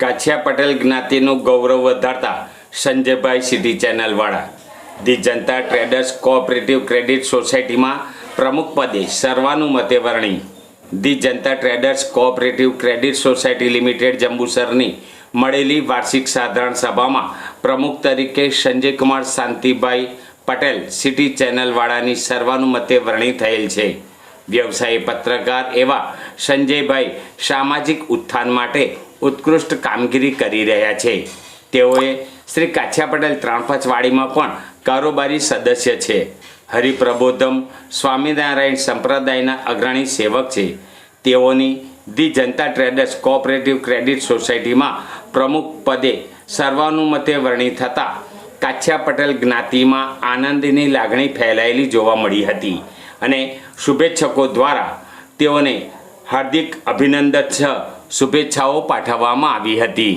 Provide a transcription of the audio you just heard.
કાછિયા પટેલ જ્ઞાતિનું ગૌરવ વધારતા Sanjaybhai city ચેનલવાળા. The Janata traders cooperative credit સોસાયટીમાં પ્રમુખ પદે સર્વાનુમતે વરણી the Janata traders cooperative credit society limited જંબુસરની મળેલી વાર્ષિક સાધારણ સભામાં પ્રમુખ તરીકે સંજયકુમાર શાંતિભાઈ પટેલ સિટી ચેનલવાળાની સર્વાનુમતે વરણી થયેલ છે. વ્યવસાયી પત્રકાર એવા સંજયભાઈ સામાજિક ઉત્થાન માટે ઉત્કૃષ્ટ કામગીરી કરી રહ્યા છે. તેઓએ શ્રી કાછિયા પટેલ ત્રાણપચ વાડીમાં પણ કારોબારી સદસ્ય છે. હરિપ્રબોધમ સ્વામિનારાયણ સંપ્રદાયના અગ્રણી સેવક છે. તેઓની the Janata traders cooperative credit સોસાયટીમાં પ્રમુખ પદે સર્વાનુમતે વરણી થતાં કાછિયા પટેલ જ્ઞાતિમાં આનંદની લાગણી ફેલાયેલી જોવા મળી હતી. અને શુભેચ્છકો દ્વારા તેઓને હાર્દિક અભિનંદન શુભેચ્છાઓ પાઠવવામાં આવી હતી.